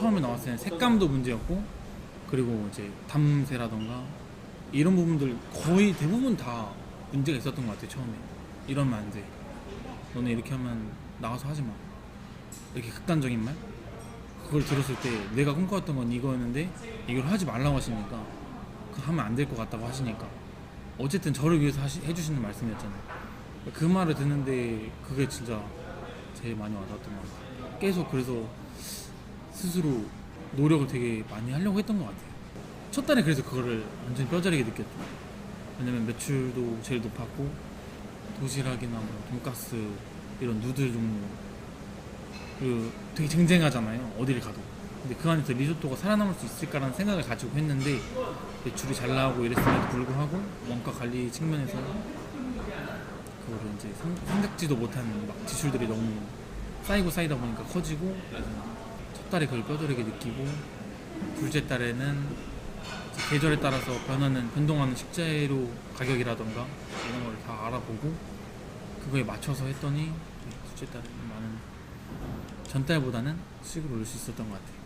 처음에 나왔을 때는 색감도 문제였고 그리고 이제 담새라던가 이런 부분들 거의 대부분 다 문제가 있었던 것 같아요 처음에. 이러면 안돼 너네 이렇게 하면 나가서 하지 마. 이렇게 극단적인 말? 그걸 들었을 때 내가 꿈꿔왔던 건 이거였는데 이걸 하지 말라고 하시니까 그 하면 안 될 것 같다고 하시니까 어쨌든 저를 위해서 하시, 해주시는 말씀이었잖아요. 그 말을 듣는데 그게 진짜 제일 많이 와닿았던 것 같아요. 계속 그래서 스스로 노력을 되게 많이 하려고 했던 것 같아요. 첫 달에 그래서 그거를 완전히 뼈저리게 느꼈죠. 왜냐면 매출도 제일 높았고 도시락이나 뭐 돈가스 이런 누들 종류 그 되게 쟁쟁하잖아요. 어디를 가도. 근데 그 안에서 리조또가 살아남을 수 있을까라는 생각을 가지고 했는데 매출이 잘 나오고 이랬음에도 불구하고 원가 관리 측면에서 그거를 이제 상, 생각지도 못한 막 지출들이 너무 쌓이고 쌓이다 보니까 커지고 첫 달에 그걸 뼈저리게 느끼고 둘째 달에는 계절에 따라서 변하는 변동하는 식재료 가격이라던가 이런 걸 다 알아보고 그거에 맞춰서 했더니 둘째 달에는 많은 전달보다는 수익을 올릴 수 있었던 것 같아요.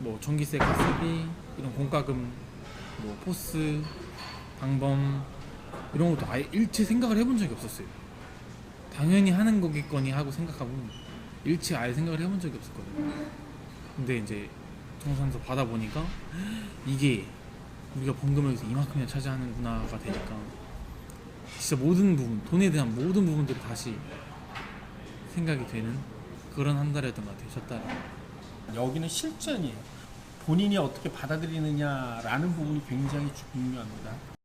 뭐 전기세, 가스비, 이런 공과금, 뭐 포스, 방범 이런 것도 아예 일체 생각을 해본 적이 없었어요. 당연히 하는 거겠거니 하고 생각하고 일체 아예 생각을 해본 적이 없었거든요. 근데 이제 청산서 받아보니까 이게 우리가 번금을 여기서 이만큼이나 차지하는구나가 되니까 진짜 모든 부분, 돈에 대한 모든 부분들이 다시 생각이 되는 그런 한 달이었던 것 같아요. 첫 달에. 여기는 실전이에요. 본인이 어떻게 받아들이느냐라는 부분이 굉장히 중요합니다.